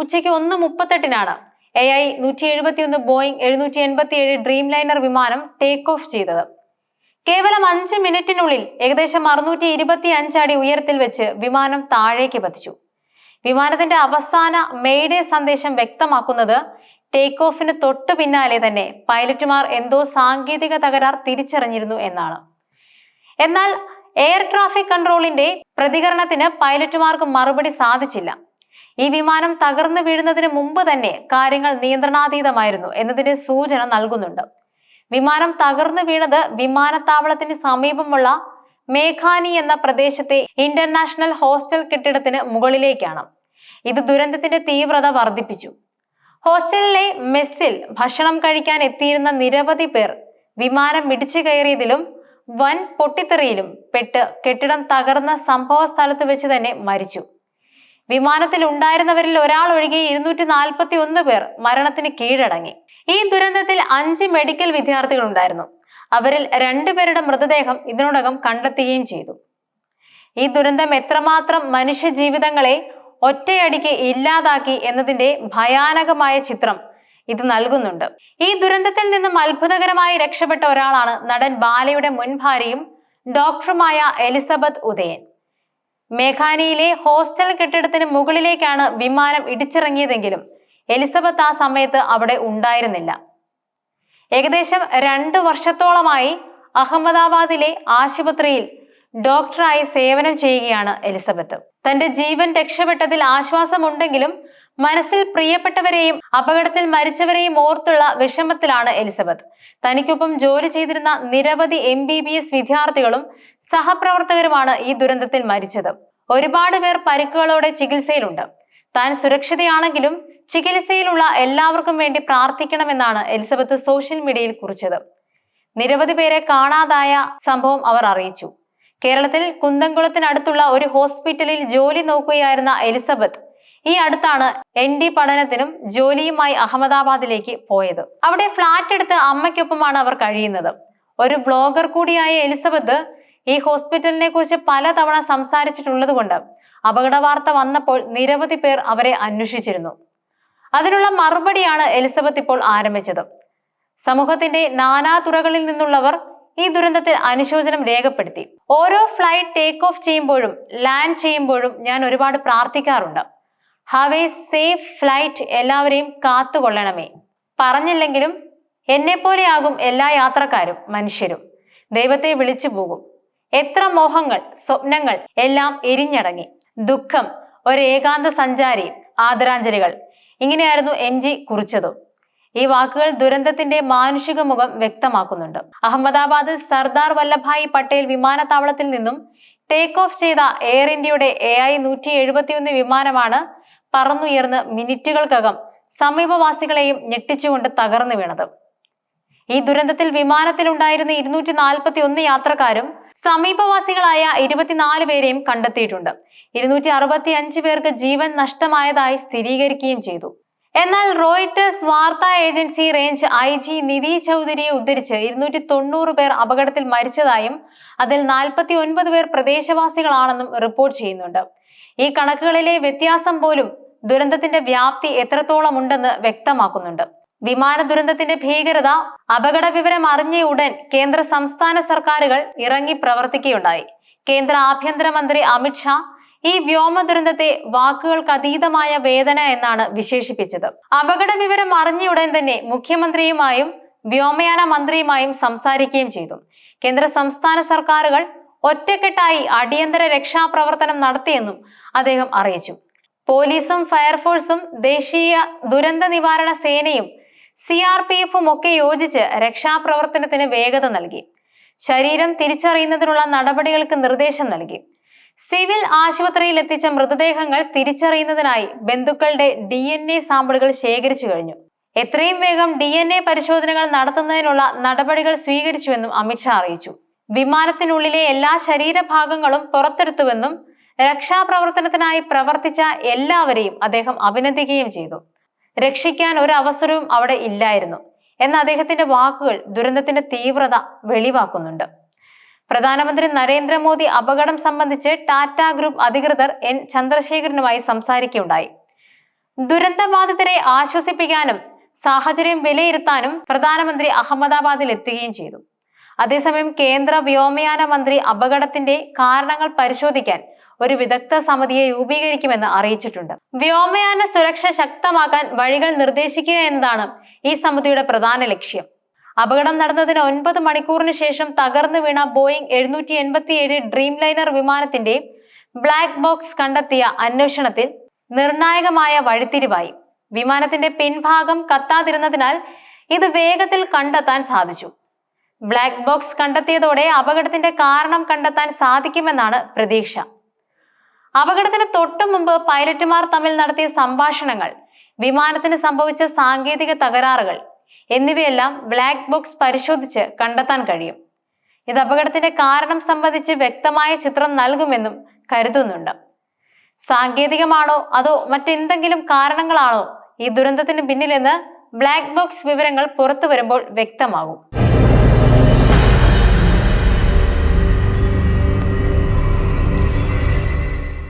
ഉച്ചയ്ക്ക് ഒന്ന് മുപ്പത്തെട്ടിനാണ്. A I നൂറ്റി എഴുപത്തിയൊന്ന് ബോയിങ് എഴുന്നൂറ്റി എൺപത്തി ഏഴ് ഡ്രീം ലൈനർ വിമാനം ടേക്ക് ഓഫ് ചെയ്തത്. കേവലം അഞ്ച് മിനിറ്റിനുള്ളിൽ ഏകദേശം അറുന്നൂറ്റി ഇരുപത്തി അഞ്ച് അടി ഉയരത്തിൽ വെച്ച് വിമാനം താഴേക്ക് പതിച്ചു. വിമാനത്തിന്റെ അവസാന മെയ്ഡേ സന്ദേശം വ്യക്തമാക്കുന്നത് ടേക്ക് ഓഫിന് തൊട്ടു പിന്നാലെ തന്നെ പൈലറ്റുമാർ എന്തോ സാങ്കേതിക തകരാർ തിരിച്ചറിഞ്ഞിരുന്നു എന്നാണ്. എന്നാൽ എയർ ട്രാഫിക് കൺട്രോളിന്റെ പ്രതികരണത്തിന് പൈലറ്റുമാർക്ക് മറുപടി സാധിച്ചില്ല. ഈ വിമാനം തകർന്നു വീഴുന്നതിന് മുമ്പ് തന്നെ കാര്യങ്ങൾ നിയന്ത്രണാതീതമായിരുന്നു എന്നതിന്റെ സൂചന നൽകുന്നുണ്ട്. വിമാനം തകർന്നു വീണത് വിമാനത്താവളത്തിന് സമീപമുള്ള മേഘാനി എന്ന പ്രദേശത്തെ ഇന്റർനാഷണൽ ഹോസ്റ്റൽ കെട്ടിടത്തിന് മുകളിലേക്കാണ്. ഇത് ദുരന്തത്തിന്റെ തീവ്രത വർദ്ധിപ്പിച്ചു. ഹോസ്റ്റലിലെ മെസ്സിൽ ഭക്ഷണം കഴിക്കാൻ എത്തിയിരുന്ന നിരവധി പേർ വിമാനം ഇടിച്ചു കയറിയതിലും വൻ പൊട്ടിത്തെറിയിലും പെട്ട് കെട്ടിടം തകർന്ന സംഭവ സ്ഥലത്ത് വെച്ച് തന്നെ മരിച്ചു. വിമാനത്തിൽ ഉണ്ടായിരുന്നവരിൽ ഒരാൾ ഒഴികെ ഇരുന്നൂറ്റി നാൽപ്പത്തി ഒന്ന് പേർ മരണത്തിന് കീഴടങ്ങി. ഈ ദുരന്തത്തിൽ അഞ്ച് മെഡിക്കൽ വിദ്യാർത്ഥികൾ ഉണ്ടായിരുന്നു അവരിൽ രണ്ടുപേരുടെ മൃതദേഹം ഇതിനോടകം കണ്ടെത്തുകയും ചെയ്തു. ഈ ദുരന്തം എത്രമാത്രം മനുഷ്യ ജീവിതങ്ങളെ ഒറ്റയടിക്ക് ഇല്ലാതാക്കി എന്നതിന്റെ ഭയാനകമായ ചിത്രം ഇത് നൽകുന്നുണ്ട്. ഈ ദുരന്തത്തിൽ നിന്നും അത്ഭുതകരമായി രക്ഷപ്പെട്ട ഒരാളാണ് നടൻ ബാലയുടെ മുൻ ഭാര്യയും ഡോക്ടറുമായ എലിസബത്ത് ഉദയൻ. മേഘാനിയിലെ ഹോസ്റ്റൽ കെട്ടിടത്തിന് മുകളിലേക്കാണ് വിമാനം ഇടിച്ചിറങ്ങിയതെങ്കിലും എലിസബത്ത് ആ സമയത്ത് അവിടെ ഉണ്ടായിരുന്നില്ല. ഏകദേശം രണ്ട് വർഷത്തോളമായി അഹമ്മദാബാദിലെ ആശുപത്രിയിൽ ഡോക്ടറായി സേവനം ചെയ്യുകയാണ് എലിസബത്ത്. തന്റെ ജീവൻ രക്ഷപ്പെട്ടതിൽ ആശ്വാസമുണ്ടെങ്കിലും മനസ്സിൽ പ്രിയപ്പെട്ടവരെയും അപകടത്തിൽ മരിച്ചവരെയും ഓർത്തുള്ള വിഷമത്തിലാണ് എലിസബത്ത്. തനിക്കൊപ്പം ജോലി ചെയ്തിരുന്ന നിരവധി എം ബി ബി എസ് വിദ്യാർത്ഥികളും സഹപ്രവർത്തകരുമാണ് ഈ ദുരന്തത്തിൽ മരിച്ചത്. ഒരുപാട് പേർ പരിക്കുകളോടെ ചികിത്സയിലുണ്ട്. താൻ സുരക്ഷിതയാണെങ്കിലും ചികിത്സയിലുള്ള എല്ലാവർക്കും വേണ്ടി പ്രാർത്ഥിക്കണമെന്നാണ് എലിസബത്ത് സോഷ്യൽ മീഡിയയിൽ കുറിച്ചത്. നിരവധി പേരെ കാണാതായ സംഭവം അവർ അറിയിച്ചു. കേരളത്തിൽ കുന്തംകുളത്തിനടുത്തുള്ള ഒരു ഹോസ്പിറ്റലിൽ ജോലി നോക്കുകയായിരുന്ന എലിസബത്ത് ഈ അടുത്താണ് എൻ ഡി പഠനത്തിനും ജോലിയുമായി അഹമ്മദാബാദിലേക്ക് പോയത്. അവിടെ ഫ്ലാറ്റ് എടുത്ത് അമ്മയ്ക്കൊപ്പമാണ് അവർ കഴിയുന്നത്. ഒരു ബ്ലോഗർ കൂടിയായ എലിസബത്ത് ഈ ഹോസ്പിറ്റലിനെ കുറിച്ച് പലതവണ സംസാരിച്ചിട്ടുള്ളത് കൊണ്ട് അപകട വാർത്ത വന്നപ്പോൾ നിരവധി പേർ അവരെ അന്വേഷിച്ചിരുന്നു. അതിനുള്ള മറുപടിയാണ് എലിസബത്ത് ഇപ്പോൾ ആരംഭിച്ചത്. സമൂഹത്തിന്റെ നാനാ തുറകളിൽ നിന്നുള്ളവർ ഈ ദുരന്തത്തിൽ അനുശോചനം രേഖപ്പെടുത്തി. ഓരോ ഫ്ലൈറ്റ് ടേക്ക് ഓഫ് ചെയ്യുമ്പോഴും ലാൻഡ് ചെയ്യുമ്പോഴും ഞാൻ ഒരുപാട് പ്രാർത്ഥിക്കാറുണ്ട്. ഹാവ് എ സേഫ് ഫ്ലൈറ്റ് എല്ലാവരെയും കാത്തുകൊള്ളണമേ. പറഞ്ഞില്ലെങ്കിലും എന്നെപ്പോലെയാകും എല്ലാ യാത്രക്കാരും മനുഷ്യരും. ദൈവത്തെ വിളിച്ചു പോകും. എത്ര മോഹങ്ങൾ സ്വപ്നങ്ങൾ എല്ലാം എരിഞ്ഞടങ്ങി. ദുഃഖം ഒരു ഏകാന്ത സഞ്ചാരി ആദരാഞ്ജലികൾ. ഇങ്ങനെയായിരുന്നു എം ജി കുറിച്ചതും. ഈ വാക്കുകൾ ദുരന്തത്തിന്റെ മാനുഷിക മുഖം വ്യക്തമാക്കുന്നുണ്ട്. അഹമ്മദാബാദ് സർദാർ വല്ലഭായി പട്ടേൽ വിമാനത്താവളത്തിൽ നിന്നും ടേക്ക് ഓഫ് ചെയ്ത എയർ ഇന്ത്യയുടെ എ ഐ നൂറ്റി എഴുപത്തിയൊന്ന് വിമാനമാണ് പറന്നുയർന്ന് മിനിറ്റുകൾക്കകം സമീപവാസികളെയും ഞെട്ടിച്ചുകൊണ്ട് തകർന്നു വീണത്. ഈ ദുരന്തത്തിൽ വിമാനത്തിലുണ്ടായിരുന്ന ഇരുന്നൂറ്റി നാൽപ്പത്തി ഒന്ന് യാത്രക്കാരും സമീപവാസികളായ ഇരുപത്തിനാല് പേരെയും കണ്ടെത്തിയിട്ടുണ്ട്. ഇരുന്നൂറ്റി അറുപത്തി അഞ്ച് പേർക്ക് ജീവൻ നഷ്ടമായതായി സ്ഥിരീകരിക്കുകയും ചെയ്തു. എന്നാൽ റോയിറ്റേഴ്സ് വാർത്താ agency range I G Nidhi ചൗധരിയെ ഉദ്ധരിച്ച് ഇരുന്നൂറ്റി തൊണ്ണൂറ് പേർ അപകടത്തിൽ മരിച്ചതായും അതിൽ നാൽപ്പത്തി ഒൻപത് പേർ പ്രദേശവാസികളാണെന്നും റിപ്പോർട്ട് ചെയ്യുന്നുണ്ട്. ഈ കണക്കുകളിലെ വ്യത്യാസം പോലും ദുരന്തത്തിന്റെ വ്യാപ്തി എത്രത്തോളം ഉണ്ടെന്ന് വ്യക്തമാക്കുന്നുണ്ട്. വിമാന ദുരന്തത്തിന്റെ ഭീകരത അപകട വിവരം അറിഞ്ഞ ഉടൻ കേന്ദ്ര സംസ്ഥാന സർക്കാരുകൾ ഇറങ്ങി പ്രവർത്തിക്കുകയുണ്ടായി. കേന്ദ്ര ആഭ്യന്തരമന്ത്രി അമിത്ഷാ ഈ വ്യോമ ദുരന്തത്തെ വാക്കുകൾക്ക് അതീതമായ വേദന എന്നാണ് വിശേഷിപ്പിച്ചത്. അപകട വിവരം അറിഞ്ഞ ഉടൻ തന്നെ മുഖ്യമന്ത്രിയുമായും വ്യോമയാന മന്ത്രിയുമായും സംസാരിക്കുകയും ചെയ്തു. കേന്ദ്ര സംസ്ഥാന സർക്കാരുകൾ ഒറ്റക്കെട്ടായി അടിയന്തര രക്ഷാപ്രവർത്തനം നടത്തിയെന്നും അദ്ദേഹം അറിയിച്ചു. പോലീസും ഫയർഫോഴ്സും ദേശീയ ദുരന്ത നിവാരണ സേനയും സി ആർ പി എഫും ഒക്കെ യോജിച്ച് രക്ഷാപ്രവർത്തനത്തിന് വേഗത നൽകി. ശരീരം തിരിച്ചറിയുന്നതിനുള്ള നടപടികൾക്ക് നിർദ്ദേശം നൽകി. സിവിൽ ആശുപത്രിയിൽ എത്തിച്ച മൃതദേഹങ്ങൾ തിരിച്ചറിയുന്നതിനായി ബന്ധുക്കളുടെ ഡി എൻ എ സാമ്പിളുകൾ ശേഖരിച്ചു കഴിഞ്ഞു. എത്രയും വേഗം ഡി എൻ എ പരിശോധനകൾ നടത്തുന്നതിനുള്ള നടപടികൾ സ്വീകരിച്ചുവെന്നും അമിത്ഷാ അറിയിച്ചു. വിമാനത്തിനുള്ളിലെ എല്ലാ ശരീരഭാഗങ്ങളും പുറത്തെടുത്തുവെന്നും രക്ഷാപ്രവർത്തനത്തിനായി പ്രവർത്തിച്ച എല്ലാവരെയും അദ്ദേഹം അഭിനന്ദിക്കുകയും ചെയ്തു. രക്ഷിക്കാൻ ഒരു അവസരവും അവിടെ ഇല്ലായിരുന്നു. എന്ന അദ്ദേഹത്തിന്റെ വാക്കുകൾ ദുരന്തത്തിന്റെ തീവ്രത വെളിവാക്കുന്നുണ്ട്. പ്രധാനമന്ത്രി നരേന്ദ്രമോദി അപകടം സംബന്ധിച്ച് ടാറ്റ ഗ്രൂപ്പ് അധികൃതർ എൻ ചന്ദ്രശേഖരനുമായി സംസാരിക്കുകയുണ്ടായി. ദുരന്തബാധിതരെ ആശ്വസിപ്പിക്കാനും സാഹചര്യം വിലയിരുത്താനും പ്രധാനമന്ത്രി അഹമ്മദാബാദിൽ എത്തുകയും ചെയ്തു. അതേസമയം കേന്ദ്ര വ്യോമയാന മന്ത്രി അപകടത്തിന്റെ കാരണങ്ങൾ പരിശോധിക്കാൻ ഒരു വിദഗ്ധ സമിതിയെ രൂപീകരിക്കുമെന്ന് അറിയിച്ചിട്ടുണ്ട്. വ്യോമയാന സുരക്ഷ ശക്തമാക്കാൻ വഴികൾ നിർദ്ദേശിക്കുക എന്നതാണ് ഈ സമിതിയുടെ പ്രധാന ലക്ഷ്യം. അപകടം നടന്നതിന് ഒൻപത് മണിക്കൂറിന് ശേഷം തകർന്നു വീണ ബോയിങ് എഴുന്നൂറ്റി എൺപത്തിയേഴ് ഡ്രീം ലൈനർ വിമാനത്തിന്റെ ബ്ലാക്ക് ബോക്സ് കണ്ടെത്തിയ അന്വേഷണത്തിൽ നിർണായകമായ വഴിത്തിരിവായി. വിമാനത്തിന്റെ പിൻഭാഗം കത്താതിരുന്നതിനാൽ ഇത് വേഗത്തിൽ കണ്ടെത്താൻ സാധിച്ചു. ബ്ലാക്ക് ബോക്സ് കണ്ടെത്തിയതോടെ അപകടത്തിന്റെ കാരണം കണ്ടെത്താൻ സാധിക്കുമെന്നാണ് പ്രതീക്ഷ. അപകടത്തിന് തൊട്ടു മുമ്പ് പൈലറ്റുമാർ തമ്മിൽ നടത്തിയ സംഭാഷണങ്ങൾ വിമാനത്തിന് സംഭവിച്ച സാങ്കേതിക തകരാറുകൾ എന്നിവയെല്ലാം ബ്ലാക്ക് ബോക്സ് പരിശോധിച്ച് കണ്ടെത്താൻ കഴിയും. ഇത് അപകടത്തിന്റെ കാരണം സംബന്ധിച്ച് വ്യക്തമായ ചിത്രം നൽകുമെന്നും കരുതുന്നുണ്ട്. സാങ്കേതികമാണോ അതോ മറ്റെന്തെങ്കിലും കാരണങ്ങളാണോ ഈ ദുരന്തത്തിന് പിന്നിലെന്ന് ബ്ലാക്ക് ബോക്സ് വിവരങ്ങൾ പുറത്തു വരുമ്പോൾ വ്യക്തമാകും.